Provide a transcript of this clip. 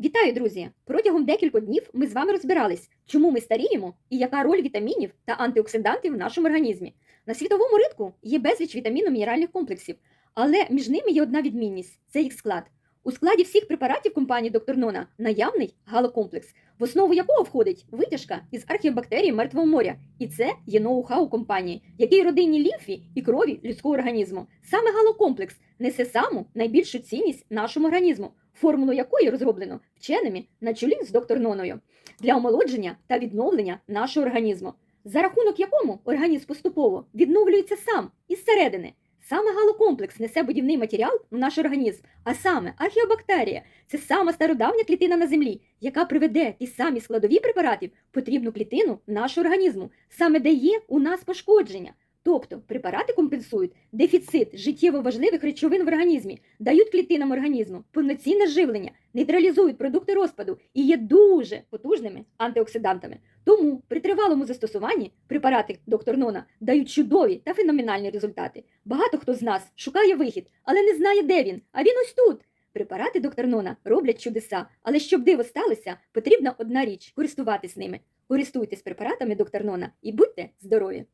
Вітаю, друзі! Протягом декількох днів ми з вами розбирались, чому ми старіємо і яка роль вітамінів та антиоксидантів в нашому організмі. На світовому ринку є безліч вітамінно-мінеральних комплексів, але між ними є одна відмінність це їх склад. У складі всіх препаратів компанії Доктор Нона наявний галокомплекс, в основу якого входить витяжка із археобактерій мертвого моря, і це є ноу-хау компанії, який родинні лімфі і крові людського організму. Саме галокомплекс несе саму найбільшу цінність нашому організму, формулу якої розроблено вченими на чолі з доктор Ноною для омолодження та відновлення нашого організму, за рахунок якому організм поступово відновлюється сам із середини. Саме галокомплекс несе будівний матеріал в наш організм, а саме археобактерія це сама стародавня клітина на землі, яка приведе ті самі складові препаратів потрібну клітину в нашого організму, саме де є у нас пошкодження. Тобто препарати компенсують дефіцит життєво важливих речовин в організмі, дають клітинам організму повноцінне живлення, нейтралізують продукти розпаду і є дуже потужними антиоксидантами. Тому при тривалому застосуванні препарати доктор Нона дають чудові та феноменальні результати. Багато хто з нас шукає вихід, але не знає, де він. А він ось тут. Препарати доктор Нона роблять чудеса, але щоб диво сталося, потрібна одна річ користуватись ними. Користуйтесь препаратами доктор Нона і будьте здорові!